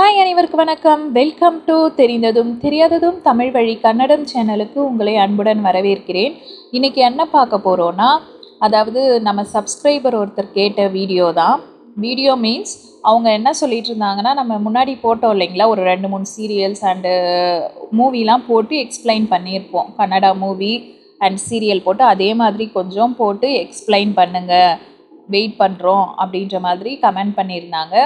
Hi அனைவருக்கு வணக்கம். Welcome to தெரிந்ததும் தெரியாததும் தமிழ் வழி கன்னடம் சேனலுக்கு உங்களை அன்புடன் வரவேற்கிறேன். இன்றைக்கி என்ன பார்க்க போகிறோன்னா அதாவது நம்ம சப்ஸ்கிரைபர் ஒருத்தர் கேட்ட வீடியோ தான். வீடியோ மீன்ஸ் அவங்க என்ன சொல்லிட்டு இருந்தாங்கன்னா நம்ம முன்னாடி போட்டோம் இல்லைங்களா? ஒரு ரெண்டு மூணு சீரியல்ஸ் அண்டு மூவிலாம் போட்டு எக்ஸ்பிளைன் பண்ணியிருப்போம். கன்னடா மூவி அண்ட் சீரியல் போட்டு அதே மாதிரி கொஞ்சம் போட்டு எக்ஸ்பிளைன் பண்ணுங்கள் வெயிட் பண்ணுறோம் அப்படின்ற மாதிரி கமெண்ட் பண்ணியிருந்தாங்க.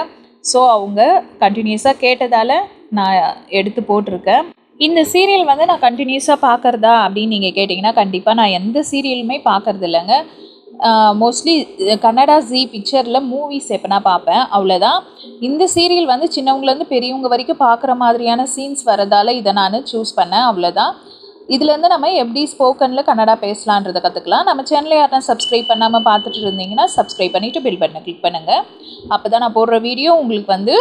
ஸோ அவங்க கண்டினியூஸாக கேட்டதால் நான் எடுத்து போட்டிருக்கேன். இந்த சீரியல் வந்து நான் கண்டினியூஸாக பார்க்குறதா அப்படின்னு நீங்கள் கேட்டிங்கன்னா கண்டிப்பாக நான் எந்த சீரியலுமே பார்க்குறது இல்லைங்க மோஸ்ட்லி கன்னடா ஜி பிக்சரில் மூவிஸ் எப்போனா பார்ப்பேன். அவ்வளோதான் இந்த சீரியல் வந்து சின்னவங்கலேருந்து பெரியவங்க வரைக்கும் பார்க்குற மாதிரியான சீன்ஸ் வரதால் இதை நான் சூஸ் பண்ணேன். அவ்வளோதான் இதுலேருந்து நம்ம எப்படி ஸ்போக்கனில் கன்னடா பேசலான்றதை கற்றுக்கலாம் நம்ம சேனலை யாரும் சப்ஸ்கிரைப் பண்ணாமல் பார்த்துட்டு இருந்தீங்கன்னா சப்ஸ்கிரைப் பண்ணிவிட்டு பில் பட்டனை கிளிக் பண்ணுங்கள் அப்போ தான் நான் போடுற வீடியோ உங்களுக்கு வந்து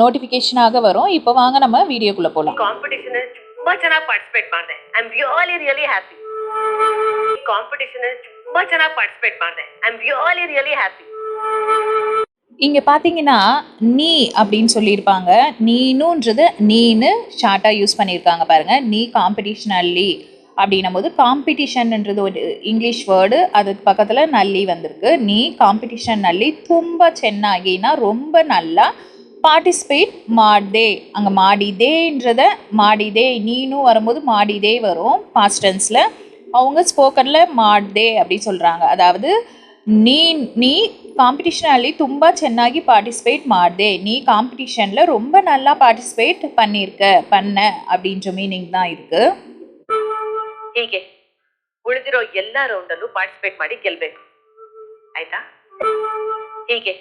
நோட்டிஃபிகேஷனாக வரும் இப்போ வாங்க நம்ம வீடியோக்குள்ளே போகலாம் ಕಾಂಪಿಟೇಷನ್ ಅಲ್ಲಿ ತುಂಬಾ ಚೆನ್ನಾಗಿ ಪಾರ್ಟಿಸಿಪೇಟ್ ಮಾಡಿದೆ I am really really happy competition ಅಲ್ಲಿ ತುಂಬಾ ಚೆನ್ನಾಗಿ ಪಾರ್ಟಿಸಿಪೇಟ್ ಮಾಡಿದೆ I am really really happy இங்கே பார்த்தீங்கன்னா நீ அப்படின்னு சொல்லியிருப்பாங்க. நீனுன்றது நீனு ஷார்ட்டாக யூஸ் பண்ணியிருக்காங்க பாருங்கள் நீ காம்படிஷ்னல்லி அப்படின்னும் போது காம்படிஷன்ன்றது ஒரு இங்கிலீஷ் வேர்டு அதுக்கு பக்கத்தில் நல்லி வந்திருக்கு. நீ காம்படிஷன் நல்லி தும்ப சென்னாகினா ரொம்ப நல்லா பார்ட்டிசிபேட் மாட்தே. அங்கே மாடிதேன்றத மாடிதே நீனும் வரும்போது மாடிதே வரும். பாஸ்டன்ஸில் அவங்க ஸ்போக்கனில் மாட்தே அப்படின்னு சொல்கிறாங்க அதாவது ನೀ ನೀ ಕಾಂಪಿಟಿಷನಲ್ಲಿ ತುಂಬ ಚೆನ್ನಾಗಿ ಪಾರ್ಟಿಸಿಪೇಟ್ ಮಾಡಿದೆ நீ காம்படிஷனில் ரொம்ப நல்லா பார்ட்டிசிபேட் பண்ணியிருக்க பண்ண அப்படின்ற மீனிங் தான் இருக்குது ಹೀಗೆ ಉಳಿದಿರೋ ಎಲ್ಲಾ ರೌಂಡ್ ಅಲ್ಲೂ ಪಾರ್ಟಿಸಿಪೇಟ್ ಮಾಡಿ ಗೆಲ್ಬೇಕು ಆಯ್ತಾ ಹೀಗೆ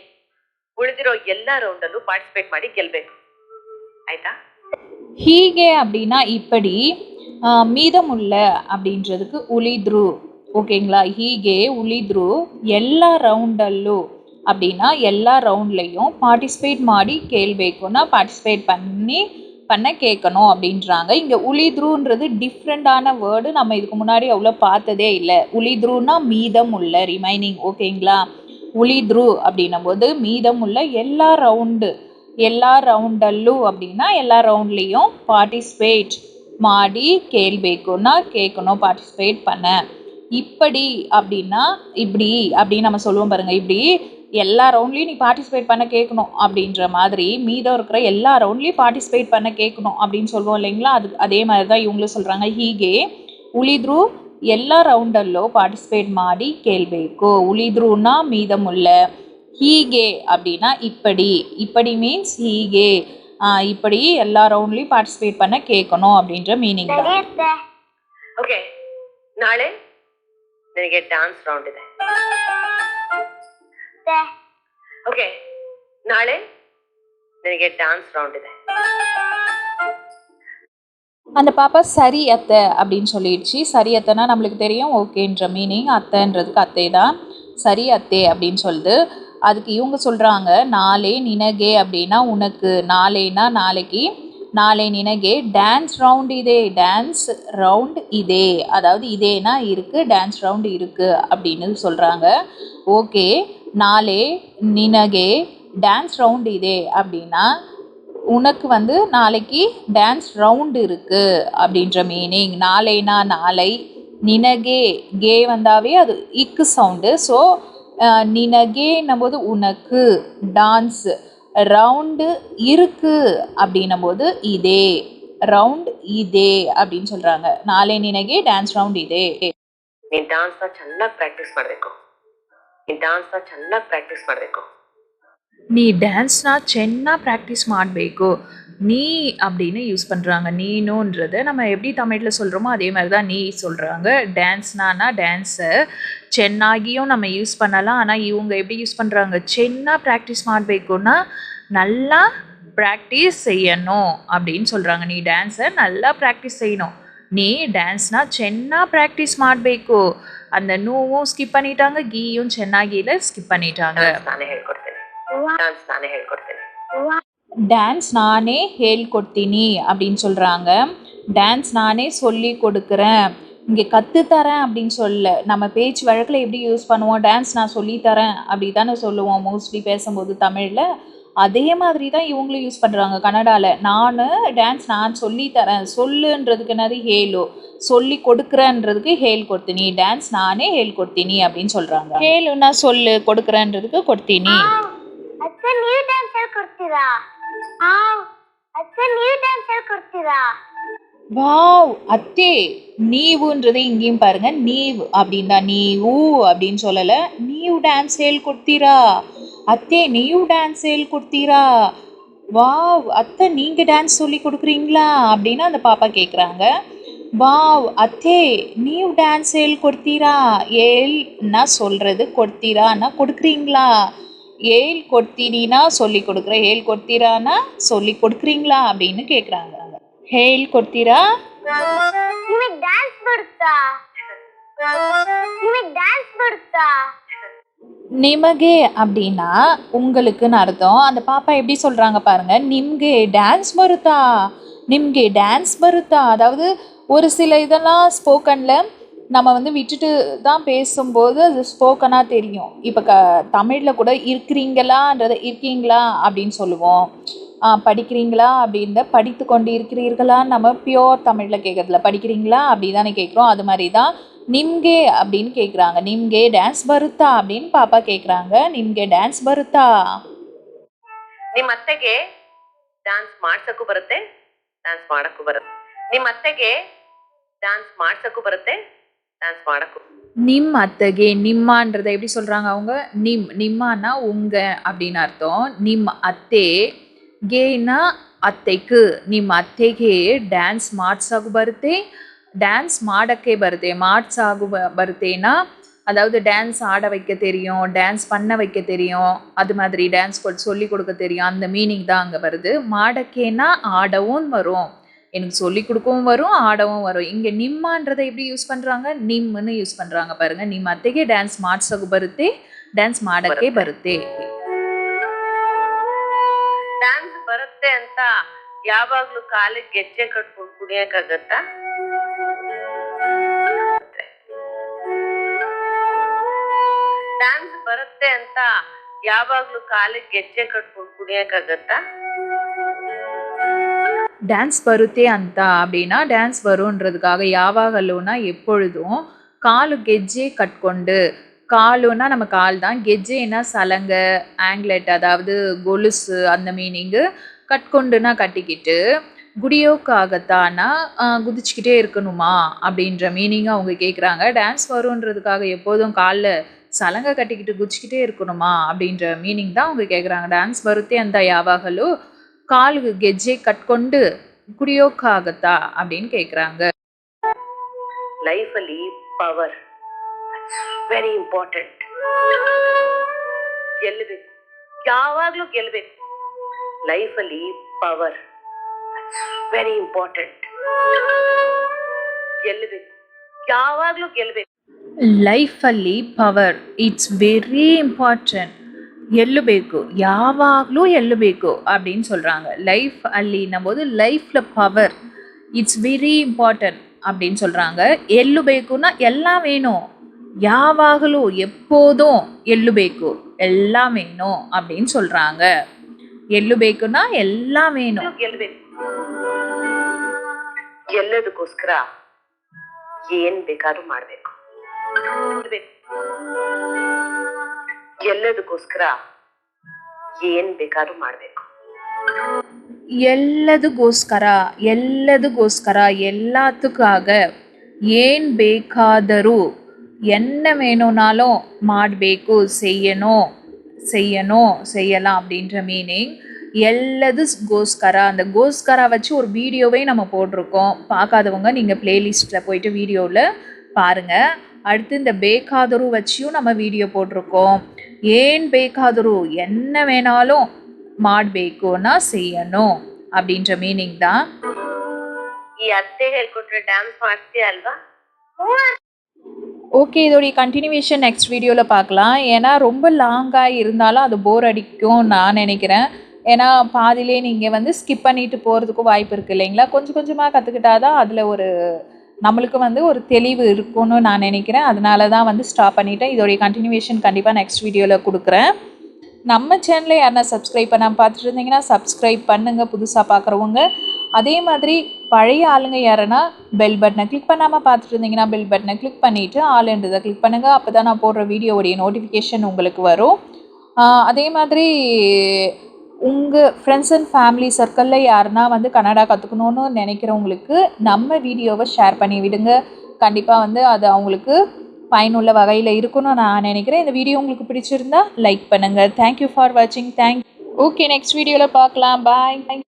ಉಳಿದಿರೋ ಎಲ್ಲಾ ರೌಂಡ್ ಅಲ್ಲೂ ಪಾರ್ಟಿಸಿಪೇಟ್ ಮಾಡಿ ಗೆಲ್ಬೇಕು ಆಯ್ತಾ ஹீகே அப்படின்னா இப்படி ஆஹ், மீதமுள்ள அப்படின்றதுக்கு உளித்ரு ಓಕೆಂಗ್ಲಾ ಹೀಗೆ ಉಳಿದ್ರು ಎಲ್ಲ ರೌಂಡಲ್ಲೂ அப்படின்னா எல்லா ரவுண்ட்லேயும் பார்ட்டிசிபேட் மாடி கேள்விக்குன்னா பார்ட்டிசிபேட் பண்ணி பண்ண கேட்கணும் அப்படின்றாங்க. இங்கே உளித்ருன்றது டிஃப்ரெண்டான வேர்டு நம்ம இதுக்கு முன்னாடி அவ்வளோ பார்த்ததே இல்லை. உளித்ருன்னா மீதம் உள்ள ரிமைனிங் ஓகேங்களா? உளித்ரு அப்படின்னும் போது மீதம் உள்ள எல்லா ரவுண்டு எல்லா ரவுண்டல்லும் அப்படின்னா எல்லா ரவுண்ட்லேயும் பார்ட்டிசிபேட் மாடி ಕೇಳಬೇಕು கேட்கணும் பார்ட்டிசிபேட் பண்ண. இப்படி அப்படின்னா இப்படி அப்படின்னு நம்ம சொல்லுவோம் பாருங்கள் இப்படி எல்லா ரவுண்ட்லேயும் நீ பார்ட்டிசிபேட் பண்ண கேட்கணும் அப்படின்ற மாதிரி மீதம் இருக்கிற எல்லா ரவுண்ட்லேயும் பார்ட்டிசிபேட் பண்ண கேட்கணும் அப்படின்னு சொல்லுவோம் இல்லைங்களா? அது அதே மாதிரி தான் இவங்களும் சொல்கிறாங்க ஹீகே ಉಳಿದ್ರೂ ಎಲ್ಲ ರೌಂಡಲ್ಲೂ ಪಾರ್ಟಿಸಿಪೇಟ್ ಮಾಡಿ ಕೇಳಬೇಕು ಉಳಿದ್ರೂನ ಮೀದಮುಲ್ಲ ஹீகே அப்படின்னா இப்படி. இப்படி மீன்ஸ் ஹீகே. இப்படி எல்லா ரவுண்ட்லேயும் பார்ட்டிசிபேட் பண்ண கேட்கணும் அப்படின்ற மீனிங் ஓகே நாளை ನಿನಗೆ ಡಾನ್ಸ್ ರೌಂಡ್ ಇದೆ ಓಕೆ ನಾಳೆ ನಿನಗೆ ಡಾನ್ಸ್ ರೌಂಡ್ ಇದೆ அந்த பாப்பா சரி அத்தை அப்படின்னு சொல்லிடுச்சு சரி அத்தைனா நம்மளுக்கு தெரியும் ஓகேன்ற மீனிங் அத்தைன்றதுக்கு அத்தை தான் சரி அத்தே அப்படின்னு சொல்லுது அதுக்கு இவங்க சொல்கிறாங்க நாளே நினகே அப்படின்னா உனக்கு நாளேனா நாளைக்கு நாளை நினகே டான்ஸ் ரவுண்ட் இதே டான்ஸ் ரவுண்ட் இதே. அதாவது இதேனா இருக்குது டான்ஸ் ரவுண்ட் இருக்குது அப்படின்னு சொல்கிறாங்க ஓகே நாளே நினகே டான்ஸ் ரவுண்ட் இதே அப்படின்னா உனக்கு வந்து நாளைக்கு டான்ஸ் ரவுண்டு இருக்குது அப்படின்ற மீனிங் நாளைனா நாளை நினகே கே வந்தாவே அது இக்கு சவுண்டு ஸோ நினகேன்னும் போது உனக்கு டான்ஸு ரவுண்டு இருக்கு அப்படின்னும் போது இதே ரவுண்ட் இதே அப்படின்னு சொல்கிறாங்க நாளை நினகே டான்ஸ் ரவுண்ட் இதே ನೀನ್ ಡಾನ್ಸ್ ನ ಚೆನ್ನಾಗಿ ಪ್ರಾಕ್ಟೀಸ್ ಮಾಡ್ಬೇಕು ನೀನ್ ಡಾನ್ಸ್ ನ ಚೆನ್ನಾಗಿ ಪ್ರಾಕ್ಟೀಸ್ ಮಾಡ್ಬೇಕು நீ டான்ஸ்னா சென்னா ப்ராக்டிஸ் ಮಾಡಬೇಕು நீ அப்படின்னு யூஸ் பண்ணுறாங்க நீனுன்றதை நம்ம எப்படி தமிழில் சொல்கிறோமோ அதே மாதிரி தான் நீ சொல்கிறாங்க டான்ஸ்னானா டான்ஸு சென்னாகியும் நம்ம யூஸ் பண்ணலாம். ஆனால் இவங்க எப்படி யூஸ் பண்ணுறாங்க சென்னா ப்ராக்டிஸ் மாட்பேக்குன்னா நல்லா ப்ராக்டிஸ் செய்யணும் அப்படின்னு சொல்கிறாங்க நீ டான்ஸை நல்லா ப்ராக்டிஸ் செய்யணும். நீ ಡ್ಯಾನ್ಸ್ನ ಚೆನ್ನಾಗಿ ப்ராக்டிஸ் ಮಾಡಬೇಕು அந்த ನೂವು ಸ್ಕಿಪ್ பண்ணிட்டாங்க. ಗೀಯು ಚೆನ್ನಾಗಿಲ್ಲ ஸ்கிப் பண்ணிட்டாங்க. ನಾನು ಹೇಳ್ಕೊಡ್ತೇನೆ ಡ್ಯಾನ್ಸ್ ನಾನು ಹೇಳ್ಕೊಡ್ತೇನೆ டான்ஸ் நானே ஹேல் ಹೇಳ್ಕೊಡ್ತೀನಿ அப்படின்னு சொல்கிறாங்க டான்ஸ் நானே சொல்லி கொடுக்குறேன். இங்கே கற்றுத்தரேன் அப்படின்னு சொல்ல நம்ம பேச்சு வழக்கில் எப்படி யூஸ் பண்ணுவோம்? டான்ஸ் நான் சொல்லித்தரேன் அப்படி தானே சொல்லுவோம். மோஸ்ட்லி பேசும்போது தமிழில். அதே மாதிரி தான் இவங்களும் யூஸ் பண்ணுறாங்க கன்னடாவில் நான் டான்ஸ் நான் சொல்லித்தரேன் சொல்லுன்றதுக்கு என்னது? ஹேலோ சொல்லி கொடுக்குறேன்றதுக்கு ஹேல் கொடுத்தினி. டான்ஸ் நானே ஹேல் கொடுத்தினி அப்படின்னு சொல்கிறாங்க ஹேலுன்னா சொல்லு கொடுக்குறேன்றதுக்கு கொடுத்தினி. ಅತ್ತೆ ನೀವು ಡ್ಯಾನ್ಸ್ ಹೇಳ್ಕೊಡ್ತೀರಾ வாவ் அத்தே நீவுன்றது இங்கேயும் பாருங்க. நீவ் அப்படின்னு தான் நீவு அப்படின்னு சொல்லலை. நீவ் டான்ஸ் ஹேல் கொடுத்தீரா அத்தே நீவ் டான்ஸ் ஹேல் கொடுத்தீரா வாவ் அத்தை நீங்கள் டான்ஸ் சொல்லி கொடுக்குறீங்களா அப்படின்னு அந்த பாப்பா கேட்குறாங்க வாவ் அத்தே நீவ் டான்ஸ் ஹேல் கொடுத்தீரா ஏல் ஏல்னா சொல்கிறது கொடுத்தீரான்னா கொடுக்குறீங்களா? ஏல் கொத்தினா சொல்லி கொடுக்குற ஏல் கொத்திரானா சொல்லி கொடுக்குறீங்களா அப்படின்னு கேட்குறாங்க ஹேல் கொத்திரா நிமகே அப்படின்னா உங்களுக்குன்னு அர்த்தம். அந்த பாப்பா எப்படி சொல்கிறாங்க பாருங்க. நிம்கே டான்ஸ் பருத்தா நிம்கே டான்ஸ் பருத்தா அதாவது ஒரு சில இதெல்லாம் ஸ்போக்கனில் நம்ம வந்து விட்டுட்டு தான் பேசும்போது அது ஸ்போக்கனாக தெரியும் இப்போ க தமிழில் கூட இருக்கிறீங்களான்றதை இருக்கீங்களா அப்படின்னு சொல்லுவோம் ஆ, படிக்கிறீங்களா அப்படின்னு படித்து கொண்டு இருக்கிறீர்களான்னு நம்ம பியோர் தமிழில் கேட்குறதுல படிக்கிறீங்களா அப்படி தானே கேட்குறோம் அது மாதிரி தான் நிம்கே அப்படின்னு கேட்குறாங்க நிம்கே ಡ್ಯಾನ್ಸ್ ಬರುತ್ತಾ அப்படின்னு பாப்பா கேட்குறாங்க ನಿಮ್ಗೆ ಡ್ಯಾನ್ಸ್ ಬರುತ್ತಾ ನಿಮ್ಮ ಅತ್ತೆಗೆ ಡ್ಯಾನ್ಸ್ ಮಾಡ್ಸಕ್ಕೂ ಬರುತ್ತೆ ಡ್ಯಾನ್ಸ್ ಮಾಡಕ್ಕೂ ಬರುತ್ತೆ ನಿಮ್ಮ ಅತ್ತೆಗೆ ಡ್ಯಾನ್ಸ್ ಮಾಡ್ಸಕ್ಕೂ ಬರುತ್ತೆ டான்ஸ் வணக்கம் நிம் அத்தகே நிம்மான்றதை எப்படி சொல்கிறாங்க அவங்க? நிம் நிம்மானா உங்க அப்படின்னு அர்த்தம். நிம் அத்தே கேன்னா அத்தைக்கு. நிம் அத்தைகே டான்ஸ் ಡ್ಯಾನ್ಸ್ ಮಾಡಿಸಾಗು ಬರುತ್ತೆ டான்ஸ் மாடக்கே ಬರುತ್ತೆ ಮಾಡಿಸಾಗು ಬ ಬருத்தேனா அதாவது டான்ஸ் ஆட வைக்க தெரியும் டான்ஸ் பண்ண வைக்க தெரியும். அது மாதிரி டான்ஸ் சொல்லி கொடுக்க தெரியும். அந்த மீனிங் தான் அங்கே வருது. மாடக்கேனா ஆடவும் வரும். எனக்கு சொல்லி கொடுக்கவும் வரும் ஆடவும் வரும் இங்கே நிம்மான்றதை எப்படி யூஸ் பண்ணுறாங்க நிம்னு யூஸ் பண்ணுறாங்க பாருங்க ನಿಮ್ಮ ಅತ್ತೆಗೆ ಡ್ಯಾನ್ಸ್ ಮಾಡ್ಸೋಕೆ ಬರುತ್ತೆ ಡ್ಯಾನ್ಸ್ ಮಾಡಕ್ಕೆ ಬರುತ್ತೆ ಡ್ಯಾನ್ಸ್ ಬರುತ್ತೆ ಅಂತ ಯಾವಾಗ್ಲೂ ಕಾಲಿಗೆ ಗೆಜ್ಜೆ ಕಟ್ಕೊಂಡು ಕುಣಿಯಕ್ಕಾಗತ್ತಾ ಡ್ಯಾನ್ಸ್ ಬರುತ್ತೆ ಅಂತ ಯಾವಾಗ್ಲೂ ಕಾಲಿಗೆ ಗೆಜ್ಜೆ ಕಟ್ಕೊಂಡು ಕುಣಿಯಕ್ಕಾಗತ್ತಾ டான்ஸ் பருத்தே அந்த அப்படின்னா டான்ஸ் வருன்றதுக்காக யாவாகலோனா எப்பொழுதும் காலு கெஜ்ஜே கட்கொண்டு. காலுன்னா நம்ம கால் தான். கெஜ்ஜேனா சலங்க ஆங்க்லெட் அதாவது கொலுசு அந்த மீனிங்கு கட்கொண்டுனா கட்டிக்கிட்டு குடியோக்காகத்தானா குதிச்சுக்கிட்டே இருக்கணுமா அப்படின்ற மீனிங் அவங்க கேட்குறாங்க டான்ஸ் வருன்றதுக்காக எப்போதும் காலில் சலங்கை கட்டிக்கிட்டு குதிச்சுக்கிட்டே இருக்கணுமா அப்படின்ற மீனிங் தான் அவங்க கேட்குறாங்க டான்ஸ் வருத்தே அந்த யாவாகலோ ಕಾಲು ಗೆಜ್ಜೆ ಕಟ್ಕೊಂಡು ಕುಡಿಯೋಕ್ಕಾಗತ್ತಾ அப்படின்னு கேட்குறாங்க ಲೈಫಲ್ಲಿ ಪವರ್ ವೆರಿ ಇಂಪಾರ್ಟೆಂಟ್ ಗೆಲ್ಲಬೇಕು ಯಾವಾಗ್ಲೂ ಗೆಲ್ಲಬೇಕು ಲೈಫಲ್ಲಿ ಪವರ್ ವೆರಿ ಇಂಪಾರ್ಟೆಂಟ್ ಗೆಲ್ಲಬೇಕು ಯಾವಾಗ್ಲೂ ಗೆಲ್ಲಬೇಕು ಲೈಫಲ್ಲಿ ಪವರ್ ಇಟ್ಸ್ ವೆರಿ ಇಂಪಾರ್ಟೆಂಟ್ ಎಳ್ಳು ಬೇಕು ಯಾವಾಗಲೂ ಎಳ್ಳು ಬೇಕು அப்படின்னு சொல்கிறாங்க லைஃப் ಅಲ್ಲಿನ್ನುம்போது லைஃப்பில் பவர் இட்ஸ் வெரி இம்பார்ட்டன்ட் அப்படின்னு சொல்கிறாங்க எள்ளு பேக்குன்னா எல்லாம் வேணும். யாவாகலோ எப்போதும் எள்ளு பேக்கு எல்லாம் வேணும் அப்படின்னு சொல்கிறாங்க எள்ளு பேக்குன்னா எல்லாம் வேணும். ಎಲ್ಲದಕ್ಕೋಸ್ಕರ ஏன் ಬೇಕಾದ್ರೂ ಮಾಡಬೇಕು ಗೆಲ್ಲೋದಕ್ಕೋಸ್ಕರ ಏನ್ ಬೇಕಾದ್ರೂ ಮಾಡ್ಬೇಕು ಎಲ್ಲದಗೋಸ್ಕರ ಎಲ್ಲದಗೋಸ್ಕರ எல்லாத்துக்காக ஏன் ಬೇಕಾದರೂ என்ன வேணும்னாலும் ಮಾಡಬೇಕು செய்யணும் செய்யணும் செய்யலாம் அப்படின்ற மீனிங் எல்லது கோஸ்கரா அந்த கோஸ்கரா வச்சு ஒரு வீடியோவே நம்ம போட்டிருக்கோம் பார்க்காதவங்க நீங்கள் பிளேலிஸ்ட்டில் போயிட்டு வீடியோவில் பாருங்கள் அடுத்து இந்த பேக்காதரு வச்சியும் நம்ம வீடியோ போட்டிருக்கோம் ஏன் ಬೇಕಾದರೂ என்ன வேணாலும் ಮಾಡಬೇಕುನ செய்யணும் அப்படின்ற மீனிங் தான். ಈ ಅತ್ತೆ ಹೇಳ್ಕೊಟ್ರೆ ಡ್ಯಾನ್ಸ್ ಮಾಡ್ತೀಯ ಅಲ್ವಾ ஓகே இதோடைய கண்டினியூவேஷன் நெக்ஸ்ட் வீடியோவில் பார்க்கலாம். ஏன்னா ரொம்ப லாங்காக இருந்தாலும் அது போர் அடிக்கும் நான் நினைக்கிறேன். ஏன்னா பாதிலே நீங்கள் வந்து ஸ்கிப் பண்ணிட்டு போகிறதுக்கும் வாய்ப்பு இருக்குது இல்லைங்களா? கொஞ்சம் கொஞ்சமாக கற்றுக்கிட்டா தான் அதில் ஒரு நம்மளுக்கு வந்து ஒரு தெளிவு இருக்கும்னு நான் நினைக்கிறேன். அதனால தான் வந்து ஸ்டாப் பண்ணிவிட்டேன் இதோடைய கண்டினியூவேஷன் கண்டிப்பாக நெக்ஸ்ட் வீடியோவில் கொடுக்குறேன். நம்ம சேனலை யாருன்னா சப்ஸ்கிரைப் பண்ண பார்த்துட்டு இருந்தீங்கன்னா சப்ஸ்கிரைப் பண்ணுங்கள் புதுசாக பார்க்குறவங்க அதே மாதிரி பழைய ஆளுங்க யாருன்னா பெல் பட்டனை கிளிக் பண்ணாமல் பார்த்துட்டு இருந்தீங்கன்னா பெல் பட்டனை கிளிக் பண்ணிவிட்டு ஆளுன்றதை கிளிக் பண்ணுங்கள் அப்போ தான் நான் போடுற வீடியோவுடைய நோட்டிஃபிகேஷன் உங்களுக்கு வரும். அதே மாதிரி உங்கள் ஃப்ரெண்ட்ஸ் அண்ட் ஃபேமிலி சர்க்கிளில் யாருன்னா வந்து கன்னடா கற்றுக்கணுன்னு நினைக்கிறவங்களுக்கு நம்ம வீடியோவை ஷேர் பண்ணி விடுங்க. கண்டிப்பாக வந்து அது அவங்களுக்கு பயனுள்ள வகையில் இருக்கும்னு நான் நினைக்கிறேன். இந்த வீடியோ உங்களுக்கு பிடிச்சிருந்தா லைக் பண்ணுங்கள் தேங்க்யூ ஃபார் வாட்சிங் தேங்க் ஓகே நெக்ஸ்ட் வீடியோவில் பார்க்கலாம். பாய்